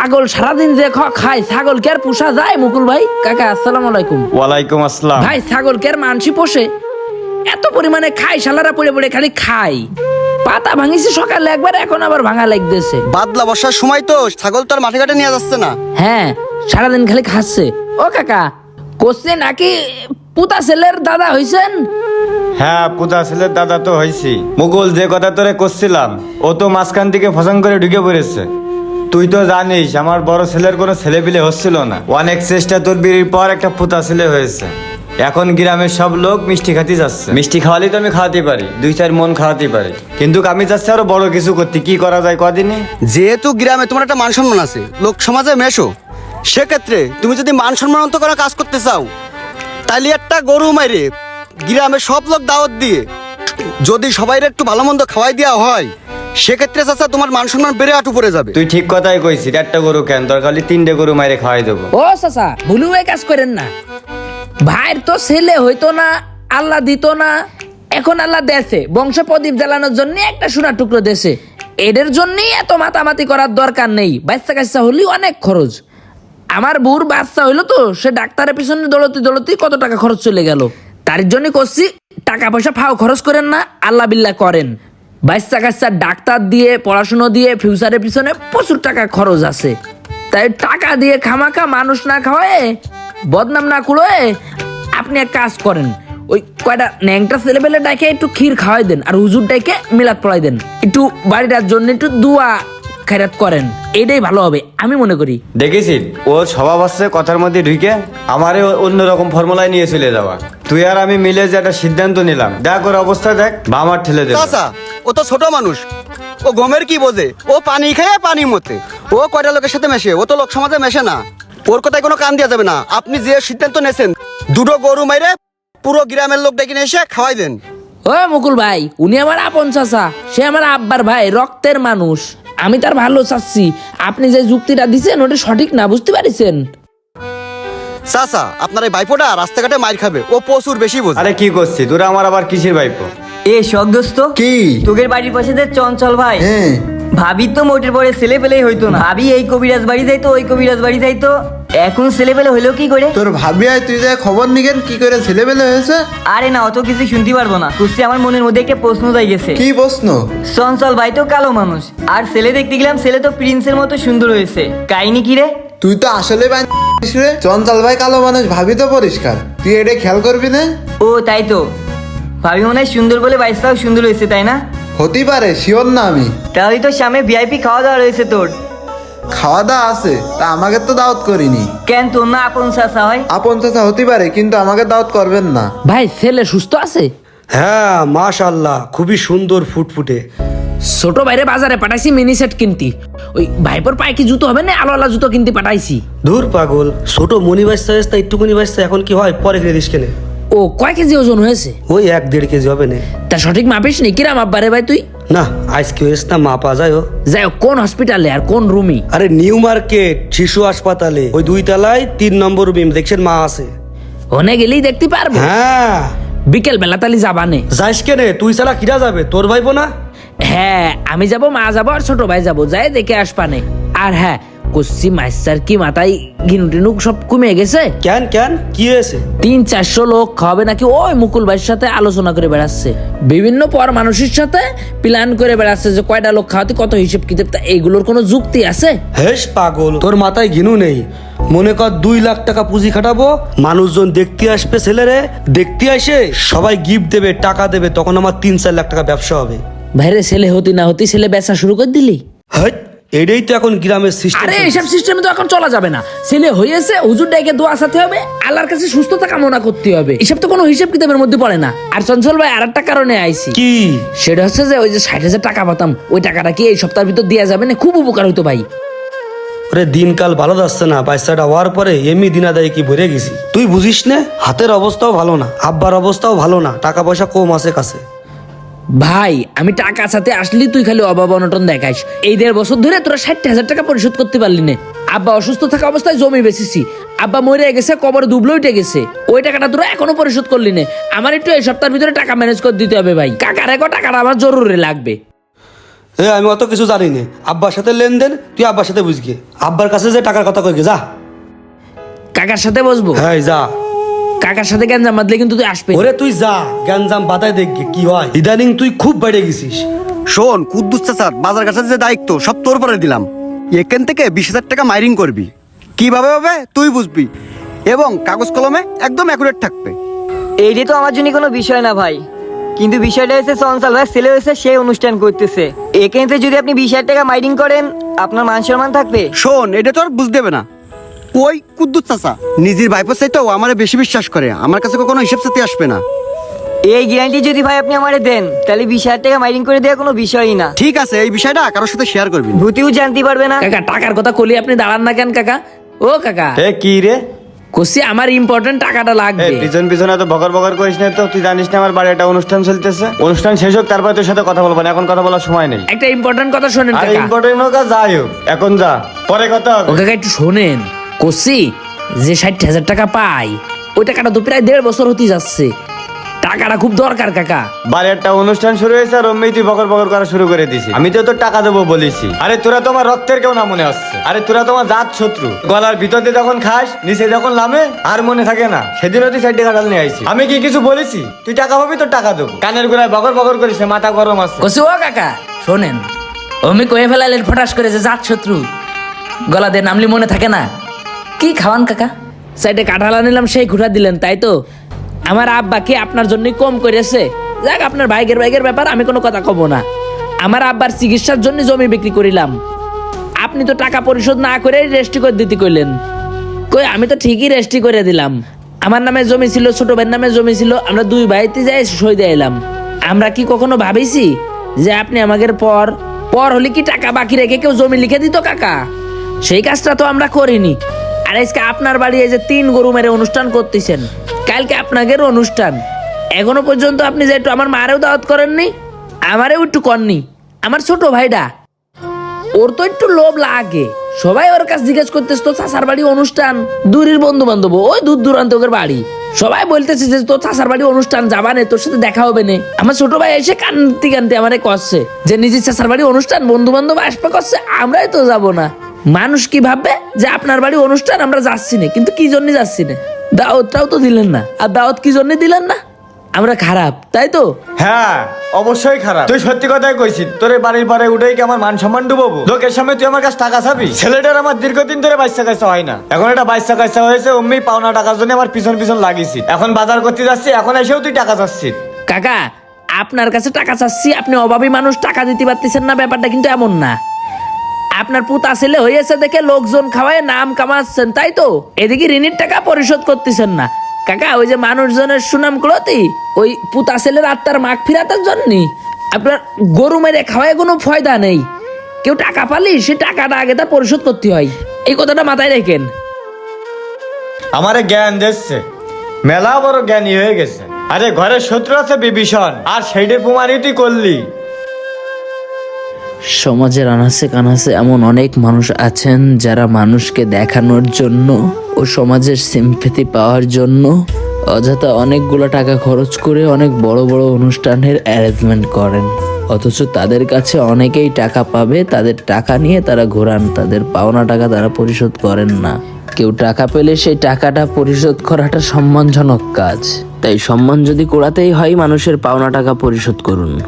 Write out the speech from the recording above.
ছাগল সারাদিন যে খায় ছাগল কে আর পোষা যায়? মুকুল ভাই কাকা আসসালাম আলাইকুম। ওয়ালাইকুম আসসালাম। ভাই ছাগল কে আর মানসি পোষে? এত পরিমাণে খায় শালারা পড়ে পড়ে খালি খায়। পাতা ভাঙিছে সকালে একবার এখন আবার ভাঙা লাগতেছে। বাদলা বর্ষার সময় তো ছাগল তো আর মাঠে ঘাটে নিয়ে যাচ্ছে না। হ্যাঁ সারাদিন খালি খাচ্ছে। ও কাকা কোসে নাকি পুতা ছেলের দাদা হইছেন? হ্যাঁ পুতা ছেলের দাদা তো হয়েছি মুকুল যে কথা তোরে করছিলাম ও তো মাঝখান থেকে ফসং করে ঢুকে পড়েছে। তুই তো জানিস আমার বড় ছেলের কোনো ছেলে পিলে হচ্ছিল না। অনেক চেষ্টা তোর বিড়ির পর একটা পুতা ছেলে হয়েছে। এখন গ্রামের সব লোক মিষ্টি খাতে যাচ্ছে। মিষ্টি খাওয়ালেই তো আমি খাওয়াতে পারি দুই চার মন খাওয়াতে পারি। কিন্তু আমি যাচ্ছি আরও বড় কিছু করতে কি করা যায় কদিনে? যেহেতু গ্রামে তোমার একটা মান সম্মান আছে লোক সমাজে মেশো। সেক্ষেত্রে তুমি যদি মান সম্মানত করা কাজ করতে চাও তাহলে একটা গরু মাইরে গ্রামে সব লোক দাওয়াত দিয়ে যদি সবাই একটু ভালো মন্দ খাওয়াই দেওয়া হয় সেক্ষেত্রে চাচা তোমার মান সম্মান বেড়ে আটু পড়ে যাবে। তুই ঠিক কথাই কইছিস একটা গরু কেন? দরকার হলে তিনটে গরু মাইরে খাওয়াই দেবো। ও চাচা ভুলু হয়ে কাজ করেন না। ভাইয়ের তো ছেলে হইতো না আল্লাহ দিত না এখন আল্লাহ দেশে বংশ প্রদীপ জ্বালানোর জন্য একটা সোনার টুকরো দেশে এদের জন্যই এত মাতামাতি করার দরকার নেই। বাচ্চা কাচ্চা হলেই অনেক খরচ। আমার বউর বাচ্চা হইল তো সে ডাক্তারের পিছনে দৌড়তে দৌড়তেই কত টাকা খরচ চলে গেল। তার জন্য করছি টাকা পয়সা ফাও খরচ করেন না আল্লাহ বিল্লাহ করেন। বাচ্চা কাচ্চা ডাক্তার দিয়ে, পড়াশুনো দিয়ে ফিউচারের পিছনে প্রচুর টাকা খরচ আছে। তাই টাকা দিয়ে খামাখা মানুষ না খাওয়ায়, বদনাম না কুড়োয় আপনি এক কাজ করেন, ওই কয়টা ন্যাংটা ছেলেবেলে ডাকে একটু ক্ষীর খাওয়াই দেন, আর হুজুর ডাকে মিলাদ পড়াই দেন। একটু বাড়িটার জন্য একটু দুয়া খেরাত করেন, এটাই ভালো হবে, আমি মনে করি। দেখেছি ওর স্বভাব আসছে কথার মধ্যে ঢুকে আমারে ও- অন্যরকম ফর্মুলায় নিয়ে চলে যাওয়া। তুই আর আমি মিলে যে একটা সিদ্ধান্ত নিলাম। দেখ ওর অবস্থা দেখ বা আমার ঠেলে চাচা ও তো ছোট মানুষ। ও গমের কি বোঝে? ও পানি খায় পানি মতে ও কয়টা লোকের সাথে মেশে? ও তো লোক সমাজে মেশে না। ওর কথায় কোনো কান দেওয়া যাবে না। আপনি যে সিদ্ধান্ত নেছেন দুটো গরু মাইরে পুরো গ্রামের লোক ডেকে নিয়ে এসে খাওয়াই দেন। ও মুকুল ভাই উনি আমার আপন চাচা। সে আমার আব্বার ভাই রক্তের মানুষ। আমি তার ভালো চাচ্ছি। আপনি যে যুক্তিটা দিচ্ছেন ওটা সঠিক না বুঝতে পারিছেন? চাচা আপনার এই বাইপোটা রাস্তাঘাটে মাইর খাবে। ও প্রচুর বেশি বোঝে। আরে কি করছিস? তোরা আমার আবার কিসের ভাইপো? এ শখ দোস্ত। কি? বাড়ির পাশে যে চঞ্চল ভাই। হ্যাঁ। ভাবি তো মোটের পরে ছেলে পেলেই হইতো না। ভাবি এই কবিরাজ বাড়ি যাইতো ওই কবিরাজ বাড়ি যাইতো। এখন ছেলে পেলে হইল কি করে? তোর ভাবি আয় তুই যা খবর নিকেন কি করে ছেলেবেলে হয়েছে? আরে না অত কিছু শুনতে পারব না। কুস্তি আমার মনের মধ্যে একটা প্রশ্ন যাই গেছে। কি প্রশ্ন? চঞ্চল ভাই তো কালো মানুষ। আর ছেলে দেখতে গেলাম ছেলে তো প্রিন্সের মতো সুন্দর হয়েছে। কাহিনী কি রে? তুই তো আসলে বানিস রে চঞ্চল ভাই কালো মানুষ ভাবি তো পরিষ্কার। তুই এটা খেয়াল করবি না? ও তাই তো। ভাবি মনে হয় সুন্দর বলে বাইশটাও সুন্দর হয়েছে তাই না? হতেই পারে শিওর না আমি। তাহলে তো সামনে ভিআইপি খাওয়া দাওয়া রয়েছে তোর। খাওয়া দাওয়া আছে তা আমাকে তো দাওয়াত করিনি। কেন তোর না আপন চাষা হয়? আপন চাচা হতে পারে কিন্তু আমাকে দাওয়াত করবেন না। ভাই ছেলে সুস্থ আছে? হ্যাঁ মাশাল্লাহ খুবই সুন্দর ফুটফুটে। ছোট বাইরে বাজারে পাঠাইছি মিনি সেট কিনতি। ওই ভাইপোর পায়ে কি জুতো হবে না আলো আলা জুতো কিনতে পাঠাইছি? দূর পাগল ছোট মনি বাচ্চা এসে একটুকুনি বাচ্চা এখন কি হয়? পরে কিনে দিস কেনে। ও কয় কেজি ওজন হয়েছে? ওই এক দেড় কেজি হবে না। তা সঠিক মাপিস নি কিরাম আব্বারে ভাই তুই? না আজকে এসে না মাপা যায় ও। যাই হোক, কোন হসপিটালে আর কোন রুমি আরে নিউ মার্কেট শিশু হাসপাতালে। ওই দুই তলায় তিন নম্বর বিম দেখছেন মা আছে। ওনে গেলেই দেখতে পারব। হ্যাঁ। বিকেল বেলা তালি যাবানে যাইস কেনে তুই ছাড়া কিরা যাবে? তোর ভাইবো না? হ্যাঁ আমি যাব মা যাব আর ছোট ভাই যাব। যাই দেখে আসপানে আর হ্যাঁ কচ্ছি মাস্টার কি মাথায় ঘিনু টিনু সব কমে গেছে? কেন কেন? কি হয়েছে? তিন চারশো লোক খাওয়াবে নাকি? ওই মুকুল ভাইয়ের সাথে আলোচনা করে বেড়াচ্ছে। বিভিন্ন পর মানুষের সাথে প্ল্যান করে বেড়াচ্ছে যে কয়টা লোক খাওয়াতে কত হিসেব কিতাব। তা এগুলোর কোনো যুক্তি আছে? হেস পাগল তোর মাথায় ঘিনু নেই। মনে কর দুই লাখ টাকা পুঁজি খাটাবো মানুষজন দেখতে আসবে ছেলেরে দেখতে আসে সবাই গিফট দেবে টাকা দেবে তখন আমার তিন চার লাখ টাকা ব্যবসা হবে। ভাইরে ছেলে হতি না হতি ছেলে বেচা শুরু করে দিলি। এটাই তো এখন গ্রামের সিস্টেম আরে এইসব সিস্টেমে তো এখন চলা যাবে না। ছেলে হয়েছে হুজুর ডাইকে দোয়া সাথে হবে আল্লাহর কাছে সুস্থতা কামনা করতে হবে। এসব তো কোনো হিসাব কিতাবের মধ্যে পড়ে না। আর চঞ্চল ভাই আর একটা কারণে আইছি। কি? সেটা হচ্ছে যে ওই যে ষাট হাজার টাকা পাতাম ওই টাকাটা কি এই সপ্তাহের ভিতর দেওয়া যাবে না? খুব উপকার হতো ভাই। ওরে দিনকাল ভালো যাচ্ছে না বাচ্চাটা হওয়ার পরে এমনি দিন আদায় কি ভরে গেছি। তুই বুঝিস না হাতের অবস্থাও ভালো না আব্বার অবস্থাও ভালো না টাকা পয়সা কম আছে কাছে। ভাই আমি টাকা সাথে আসলি তুই খালি অভাব অনটন দেখাইস। এই দেড় বছর ধরে তোরা ষাট হাজার টাকা পরিশোধ করতে পারলি না। আব্বা অসুস্থ থাকা অবস্থায় জমি বেচেছি। আব্বা মরে গেছে কবর দুবলো উঠে গেছে। ওই টাকাটা তোরা এখনও পরিশোধ করলি না। আমার একটু এই সপ্তাহের ভিতরে টাকা ম্যানেজ করে দিতে হবে ভাই। কাকার একো টাকাটা আমার জরুরি লাগবে। এ আমি অত কিছু জানি না। আব্বার সাথে লেনদেন তুই আব্বার সাথে বুঝগে আব্বার কাছে যে টাকার কথা কই যা। কাকার সাথে বসবো? হ্যাঁ যা। কাকার সাথে গ্যাঞ্জাম বাঁধলে কিন্তু তুই আসবে ওরে তুই যা গ্যাঞ্জাম বাতায় দেখবি কি হয়। ইদানিং তুই খুব বেড়ে গেছিস। শোন কুদ্দুস চাচার বাজার ঘাটের যে দায়িত্ব সব তোর পরে দিলাম। এখান থেকে বিশ হাজার টাকা মাইরিং করবি। কীভাবে হবে তুই বুঝবি। এবং কাগজ কলমে একদম অ্যাকুরেট থাকবে। এইটা তো আমার জন্য কোনো বিষয় না ভাই। কিন্তু বিষয়টা হচ্ছে চঞ্চল ভাই ছেলে হয়েছে সে অনুষ্ঠান করতেছে। এখানে যদি আপনি বিশ হাজার টাকা মাইডিং করেন আপনার মান সম্মান থাকবে। শোন এটা তো আর বুঝ দেবে না। ওই কুদ্দুস চাচা নিজের ভাইপোর চাইতেও আমার বেশি বিশ্বাস করে। আমার কাছে কখনো হিসাব সাথে আসবে না। এই গ্যারান্টি যদি ভাই আপনি আমারে দেন তাহলে বিশ হাজার টাকা মাইডিং করে দেওয়া কোনো বিষয়ই না। ঠিক আছে এই বিষয়টা কারোর সাথে শেয়ার করবি না। ভূতিও জানতে পারবে না। কাকা টাকার কথা কলি আপনি দাঁড়ান না কেন কাকা? ও কাকা। এ কি রে? কষি আমার ইম্পর্টেন্ট টাকাটা এ লাগবে পিছন পিছনে তো বকর বকর করিস না তো তুই জানিস না আমার বাড়ি একটা অনুষ্ঠান চলতেছে। অনুষ্ঠান শেষ হোক তারপরে তোর সাথে কথা বলব না এখন কথা বলার সময় নেই। একটা ইম্পর্টেন্ট কথা শোনেন আর কাকা। ইম্পর্টেন্ট হোক আর যাই হোক এখন যা পরে কথা ও কাকা একটু শোনেন। কষি যে ষাট হাজার টাকা পাই ওই টাকাটা তো প্রায় দেড় বছর হতে যাচ্ছে। টাকাটা খুব দরকার কাকা। বাড়ি একটা অনুষ্ঠান শুরু হয়েছে আর অমনি তুই বকর বকর করা শুরু করে দিছি আমি তো তোর টাকা দেবো বলেছি। আরে তোরা তোমার রক্তের কেউ না মনে আসছে আরে তোরা তোমার জাত শত্রু। গলার ভিতর দিয়ে যখন খাস নিচে যখন লামে আর মনে থাকে না। সেদিনও তুই ষাট টাকা ডাল নিয়ে আইছি আমি কি কিছু বলেছি? তুই টাকা পাবি তোর টাকা দেবো। কানের গোড়ায় বকর বকর করিস মাথা গরম আছে। কষি ও কাকা শোনেন অমি কয়ে ফেলাইলেন ফটাস করে যে জাত শত্রু। গলা দিয়ে নামলি মনে থাকে না। কি খাওয়ান, কাকা? সাইডে কাঁঠালা নিলাম, সেই ঘুরা দিলেন, তাই তো? আমার আব্বা কি আপনার জন্যই কম করেছে? যাক, আপনার বাইকের বাইকের ব্যাপার, আমি কোনো কথা কব না। আমার আব্বার চিকিৎসার জন্য জমি বিক্রি করিলাম। আপনি তো টাকা পরিশোধ না করে রেস্টি করে দিতে কইলেন। কই, আমি তো ঠিকই রেস্টি করে দিলাম। আমার নামে জমি ছিল, ছোট ভাইয়ের নামে জমি ছিল, আমরা দুই ভাইতে যাই, সই দিয়ে এলাম। আমরা কি কখনো ভাবিছি যে আপনি আমাদের পর পর হলে কি টাকা বাকি রেখে কেউ জমি লিখে দিত, কাকা? সেই কাজটা তো আমরা করিনি। আর আজকে আপনার বাড়ি এই যে তিন গরু মেরে অনুষ্ঠান করতেছেন, কালকে আপনাদের অনুষ্ঠান। এখনও পর্যন্ত আপনি যে একটু আমার মারেও দাওয়াত করেননি, আমারেও একটু করেননি আমার ছোট ভাইটা ওর তো একটু লোভ লাগে। সবাই ওর কাছে জিজ্ঞেস করতেছে তো চাষার বাড়ি অনুষ্ঠান? দূরের বন্ধু বান্ধব ওই দূর দূরান্ত ওর বাড়ি। সবাই বলতেছে যে, তোর চাষার বাড়ি অনুষ্ঠান যাবা নে, তোর সাথে দেখা হবে না। আমার ছোট ভাই এসে কান্তি কান্তি আমারে করছে যে, নিজের চাষার বাড়ি অনুষ্ঠান বন্ধু বান্ধব আসবে করছে আমরাই তো যাব না। মানুষ কি ভাববে যে আপনার বাড়ি অনুষ্ঠান আমরা যাচ্ছি না কিন্তু কি জন্য যাচ্ছি না? দাওয়াতটাও তো দিলেন না। আর দাওয়াত কি জন্য দিলেন না? আমরা খারাপ তাই তো? হ্যাঁ অবশ্যই খারাপ। তুই সত্যি কথাই কইছিস তোর বাড়ির পরে উঠেই কি আমার মান সম্মান ডুবাবো? লোকের সামনে তুই আমার কাছে টাকা চাবি? ছেলেটার আমার দীর্ঘদিন ধরে বাচ্চা কাছে হয় না। এখন একটা বাচ্চা কাছে হয়েছে অমনি পাওনা টাকার জন্য আমার পিছন পিছন লাগিয়েছি এখন বাজার করতে যাচ্ছি এখন এসেও তুই টাকা চাচ্ছিস। কাকা আপনার কাছে টাকা চাচ্ছি আপনি অভাবী মানুষ টাকা দিতে পারতেছেন না ব্যাপারটা কিন্তু এমন না। আপনার পুতা ছেলে হয়েছে দেখে লোকজন খাওয়ায় নাম কামাচ্ছেন, তাই তো? এদিকে ঋণের টাকা পরিশোধ করতেছেন না। কাকা, ওই যে মানুষজনের সুনাম কুলতি ওই পুতা ছেলের আত্মার মাগ ফিরাতার জন্য আপনার গরু মেরে খাওয়ায় কোনো ফয়দা নেই। কেউ টাকা পালি, সে টাকাটা আগে তার পরিশোধ করতে হয়। এই কথাটা মাথায় রেখেন। আমারে জ্ঞান দিচ্ছে। মেলা বড় জ্ঞানী হয়ে গেছে। আরে ঘরের শত্রু আছে বিভীষণ, আর সেইটার প্রমাণই তুই করলি। সমাজের আনাসে কানাসে এমন অনেক মানুষ আছেন যারা মানুষকে দেখানোর জন্য ও সমাজের সিম্পেথি পাওয়ার জন্য অযথা অনেকগুলো টাকা খরচ করে অনেক বড় বড় অনুষ্ঠানের অ্যারেঞ্জমেন্ট করেন। অথচ তাদের কাছে অনেকেই টাকা পাবে, তাদের টাকা নিয়ে তারা ঘোরান, তাদের পাওনা টাকা তারা পরিশোধ করেন না। কেউ টাকা পেলে সেই টাকাটা পরিশোধ করাটা সম্মানজনক কাজ। তাই সম্মান যদি কোড়াতেই হয়, মানুষের পাওনা টাকা পরিশোধ করুন।